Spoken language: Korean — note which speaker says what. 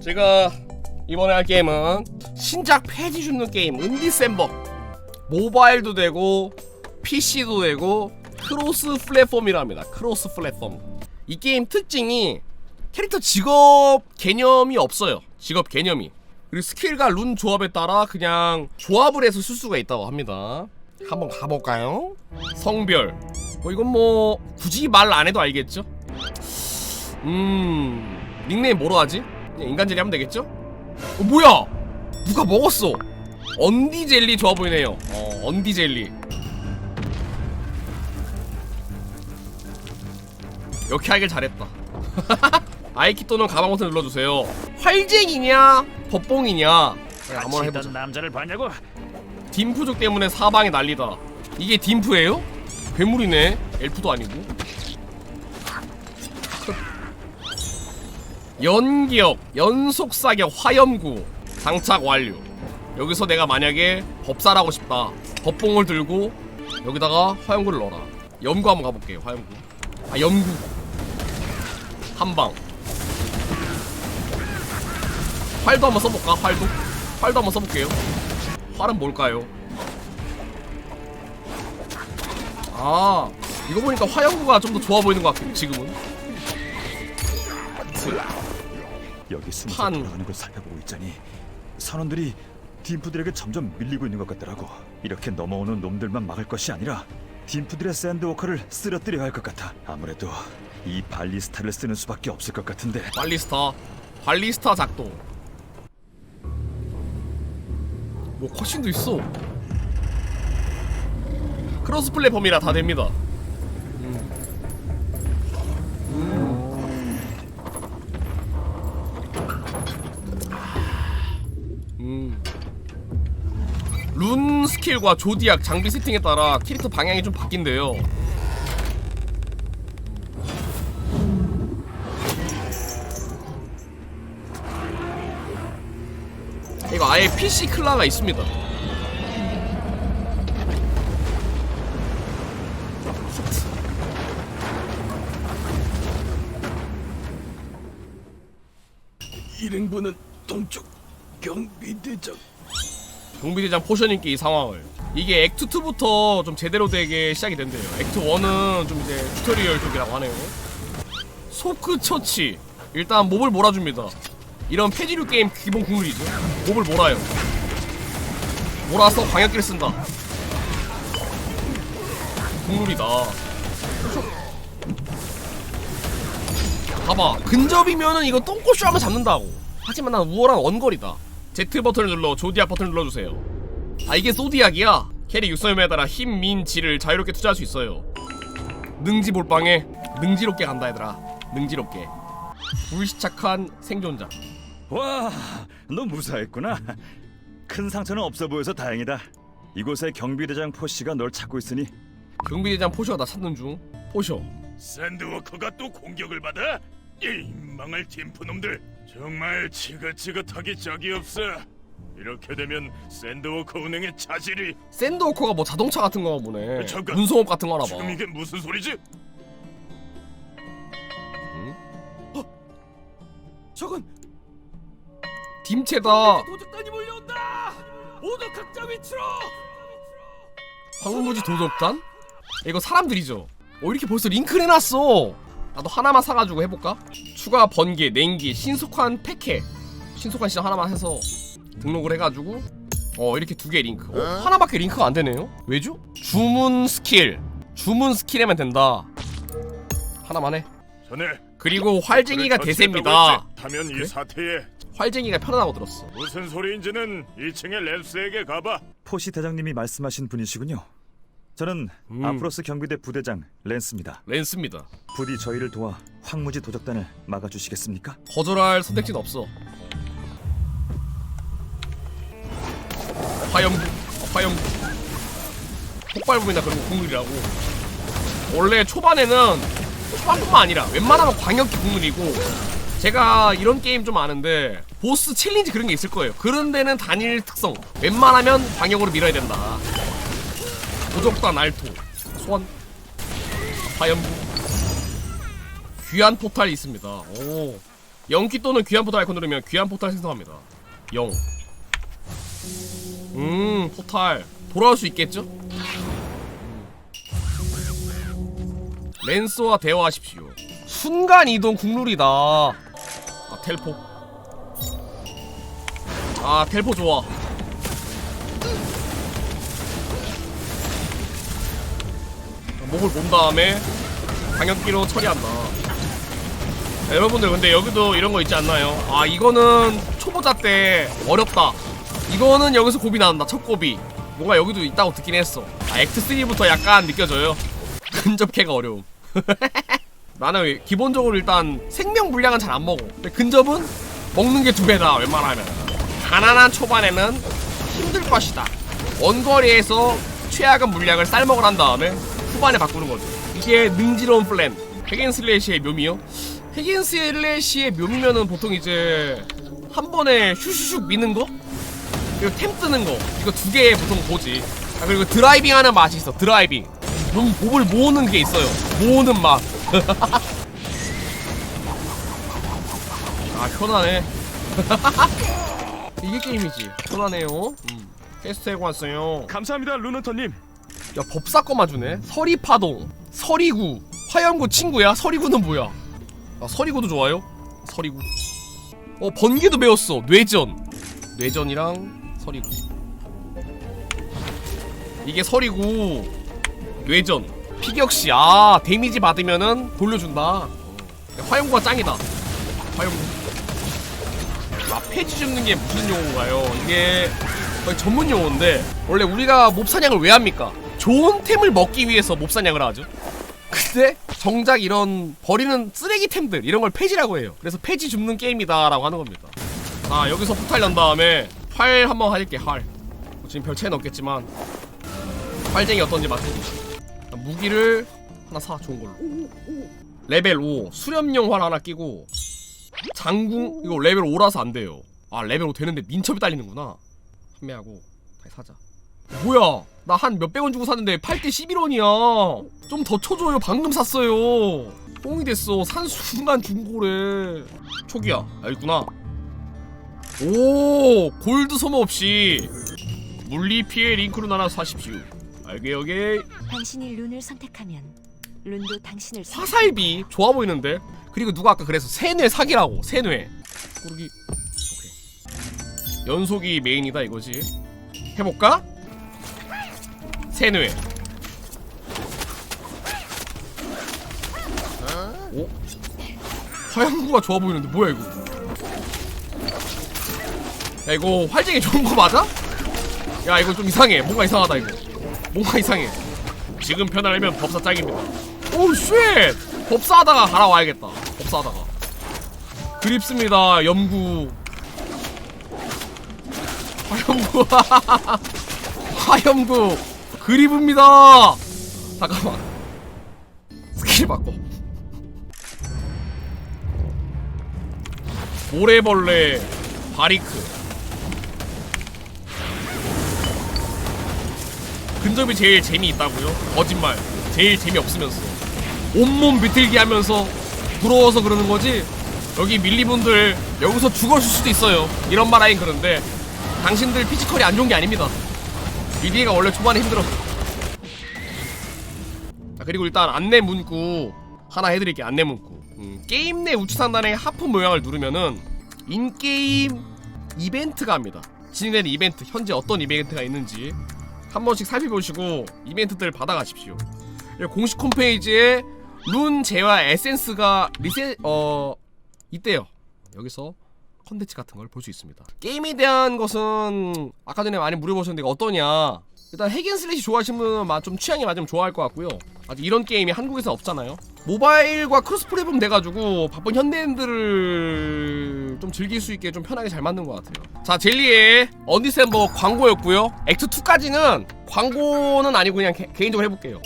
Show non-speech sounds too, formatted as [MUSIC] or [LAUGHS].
Speaker 1: 제가 이번에 할 게임은 신작 폐지 줍는 게임 은디셈버. 모바일도 되고 PC도 되고 크로스 플랫폼이랍니다. 크로스 플랫폼. 이 게임 특징이 캐릭터 직업 개념이 없어요. 직업 개념이. 그리고 스킬과 룬 조합에 따라 그냥 조합을 해서 쓸 수가 있다고 합니다. 한번 가볼까요? 성별. 뭐 이건 뭐 굳이 말 안 해도 알겠죠? 음 닉네임 뭐로 하지? 그냥 인간젤리 하면 되겠죠? 어 뭐야? 누가 먹었어? 언디젤리 좋아 보이네요. 어 언디젤리. 이렇게 하길 잘했다. [LAUGHS] 아이키 또는 가방 버튼 눌러주세요. 활쟁이냐? 법봉이냐? 네, 아무나 해보자.
Speaker 2: 남자를 봤냐고?
Speaker 1: dim프족 때문에 사방이 난리다. 이게 딤프예요? 괴물이네. 엘프도 아니고 연기역 연속사격 화염구 장착 완료. 여기서 내가 만약에 법사라고 싶다. 법봉을 들고 여기다가 화염구를 넣어라. 염구 한번 가볼게요 화염구. 아 염구. 한방. 활도 한번 써볼까 활도? 활도 한번 써볼게요. 활은 뭘까요? 아 이거 보니까 화염구가 좀 더 좋아 보이는 것 같아 지금은
Speaker 3: 여기 숨어서
Speaker 1: 판.
Speaker 3: 돌아가는 걸 살펴보고 있자니 선원들이 딤프들에게 점점 밀리고 있는 것 같더라고. 이렇게 넘어오는 놈들만 막을 것이 아니라 딤프들의 샌드워커를 쓰러뜨려야 할 것 같아. 아무래도 이 발리스타를 쓰는 수밖에 없을 것 같은데.
Speaker 1: 발리스타 발리스타 작동 뭐 컷신도 있어 크로스 플랫폼이라 다 됩니다 음. 룬 스킬과 조디악 장비 세팅에 따라 캐릭터 방향이 좀 바뀐대요 이거 아예 PC 클라가 있습니다.
Speaker 3: 일행부는 동쪽 경비대장.
Speaker 1: 경비대장 포션 인기 이 상황을 이게 액트 2부터 좀 제대로 되게 시작이 된대요. 액트 1은 좀 이제 튜토리얼 쪽이라고 하네요. 소크 처치 일단 몹을 몰아줍니다. 이런 폐지류 게임 기본 국룰이죠. 몹을 몰아요. 몰아서 광역기를 쓴다. 국룰이다. 봐봐 근접이면은 이거 똥꼬쇼 하면 잡는다고 하지만 난 우월한 원거리다 Z 버튼을 눌러 조디악 버튼을 눌러주세요. 아 이게 소디악이야? 캐릭 육성에 따라 힘, 민, 지를 자유롭게 투자할 수 있어요. 능지 몰빵에 능지롭게 간다 얘들아. 능지롭게. 불시착한 생존자.
Speaker 3: 와, 너 무사했구나. 큰 상처는 없어 보여서 다행이다. 이곳에 경비대장 포씨가 널 찾고 있으니.
Speaker 1: 경비대장 포쇼가 나 찾는 중. 포쇼.
Speaker 4: 샌드워커가 또 공격을 받아? 이 망할 딤프 놈들 정말 지긋지긋하기 짝이 없어 이렇게 되면 샌드워커 은행의 차질이
Speaker 1: 샌드워커가 뭐 자동차 같은 거 보네
Speaker 4: 잠깐.
Speaker 1: 운송업 같은 거 하나 봐
Speaker 4: 지금 이게 무슨 소리지?
Speaker 2: 저건
Speaker 1: 딤체다
Speaker 2: 도적단이 몰려온다! 모두 각자 위치로!
Speaker 1: 황무지 도적단? 이거 사람들이죠. 어 이렇게 벌써 링크를 해놨어. 나도 하나만 사가지고 해볼까? 추가 번개, 냉기, 신속한 패케, 신속한 시장 하나만 해서 등록을 해가지고 어 이렇게 두 개 링크. 어, 하나밖에 링크가 안 되네요. 왜죠? 주문 스킬, 주문 스킬에만 된다. 하나만 해.
Speaker 4: 전에
Speaker 1: 그리고 활쟁이가 대세입니다.
Speaker 4: 하면
Speaker 1: 그래?
Speaker 4: 이 사태에
Speaker 1: 활쟁이가 편하다고 들었어.
Speaker 4: 무슨 소리인지는 2층의 랜스에게 가봐
Speaker 3: 포시 대장님이 말씀하신 분이시군요. 저는
Speaker 1: 음.
Speaker 3: 아프로스 경비대 부대장 랜스입니다.
Speaker 1: 랜스입니다.
Speaker 3: 부디 저희를 도와 황무지 도적단을 막아주시겠습니까?
Speaker 1: 거절할 선택지는 없어. 화염구, 어, 화염구. 폭발부이나 그런 거 국룰이라고. 원래 초반에는 초반뿐만 아니라 웬만하면 광역기 국룰이고 제가 이런 게임 좀 아는데 보스 챌린지 그런 게 있을 거예요. 그런 데는 단일 특성. 웬만하면 광역으로 밀어야 된다. 도적과 날토, 소환, 화염구. 귀한 포탈이 있습니다. 오. 영키 또는 귀한 포탈 아이콘 누르면 귀한 포탈 생성합니다. 영. 음, 포탈. 돌아올 수 있겠죠? 랜스와 대화하십시오. 순간 이동 국룰이다. 아, 텔포. 아, 텔포 좋아. 목을 몬 다음에 방역기로 처리한다. 자, 여러분들 근데 여기도 이런 거 있지 않나요? 아 이거는 초보자 때 어렵다. 이거는 여기서 고비 나온다. 첫 고비. 뭔가 여기도 있다고 듣긴 했어. 아, 액트 3부터 약간 느껴져요. [LAUGHS] 근접캐가 어려움. [LAUGHS] 나는 왜- 기본적으로 일단 생명 물량은 잘 안 먹어. 근데 근접은 먹는 게 두 배다. 웬만하면. 가난한 초반에는 힘들 것이다. 원거리에서 최악의 물량을 쌀먹을 한 다음에 후반에 바꾸는 거죠. 이게 능지로운 플랜. 핵앤슬래시의 묘미요? 핵앤슬래시의 묘미면은 보통 이제 한 번에 슈슈슉 미는 거? 그리고 템 뜨는 거 이거 두 개 보통 보지 아 그리고 드라이빙 하는 맛이 있어 드라이빙 좀 몹을 모으는 게 있어요 모으는 맛 [LAUGHS] 아 편하네 [LAUGHS] 이게 게임이지 편하네요 음. 퀘스트 해고 왔어요
Speaker 2: 감사합니다 루너터님
Speaker 1: 야 법사꺼만 주네. 서리파동 서리구. 화염구 친구야? 서리구는 뭐야? 아 서리구도 좋아요? 서리구. 어 번개도 배웠어. 뇌전. 뇌전이랑 서리구. 이게 서리구 뇌전. 피격시. 아 데미지 받으면은 돌려준다. 어. 화염구가 짱이다. 화염구. 아 폐지 줍는 게 무슨 용어인가요? 이게 전문 용어인데 원래 우리가 몹 사냥을 왜 합니까? 좋은 템을 먹기 위해서 몹 사냥을 하죠. 근데 정작 이런 버리는 쓰레기 템들 이런 걸 폐지라고 해요. 그래서 폐지 줍는 게임이다 라고 하는 겁니다. 아 여기서 폭탄 난 다음에 활 한번 할게 활. 뭐 지금 별 차이는 없겠지만 활쟁이 어떤지 맞춰주시. 무기를 하나 사 좋은 걸로. 레벨 5 수렴용 활 하나 끼고 장궁 이거 레벨 5라서 안 돼요. 아 레벨 5 되는데 민첩이 딸리는구나. 판매하고 다시 사자. 뭐야? 나 한 몇백 원 주고 샀는데 8대 11원이야. 좀 더 쳐줘요. 방금 샀어요. 뽕이 됐어. 산 순간 중고래. 초기야. 아, 있구나. 오, 골드 소모 없이 물리 피해 링크로 나눠 사십시오. 알게 여게
Speaker 5: 당신이 룬을 선택하면 룬도 당신을
Speaker 1: 화살비 좋아 보이는데. 그리고 누가 아까 그래서 세뇌 사기라고. 세뇌. 오케이. 연속이 메인이다 이거지. 해볼까? 세뇌. 오? 화양구가 좋아 보이는데 뭐야 이거? 야 이거 활쟁이 좋은 거 맞아? 야 이거 좀 이상해. 뭔가 이상하다 이거. 뭔가 이상해. 지금 편하려면 법사 짱입니다. 오 쉣! 법사 하다가 갈아와야겠다. 법사 하다가. 그립습니다. 염구. 화염구. [LAUGHS] 화염구. 그립입니다. 잠깐만. 스킬 바꿔. 모래벌레 바리크. 근접이 제일 재미있다고요? 거짓말. 제일 재미없으면서. 온몸 비틀기 하면서 부러워서 그러는 거지 여기 밀리분들 여기서 죽었을 수도 있어요 이런 말 하긴 그런데 당신들 피지컬이 안 좋은 게 아닙니다 미디가 원래 초반에 힘들었어 자 그리고 일단 안내 문구 하나 해드릴게요 안내 문구. 음, 게임 내 우주상단의 하프 모양을 누르면은 인게임 이벤트가 합니다. 진행되는 이벤트 현재 어떤 이벤트가 있는지 한 번씩 살펴보시고 이벤트들 받아가십시오. 공식 홈페이지에 룬 제와 에센스가 리셋 어 있대요. 여기서 컨텐츠 같은 걸 볼 수 있습니다. 게임에 대한 것은 아까 전에 많이 물어보셨는데 어떠냐? 일단 핵앤슬래시 좋아하시는 분은 마- 좀 취향이 맞으면 좋아할 것 같고요. 아직 이런 게임이 한국에서 없잖아요. 모바일과 크로스 플랫폼 돼가지고 바쁜 현대인들을 좀 즐길 수 있게 좀 편하게 잘 만든 것 같아요. 자 젤리의 언디셈버 광고였고요. 액트 2까지는 광고는 아니고 그냥 개, 개인적으로 해볼게요.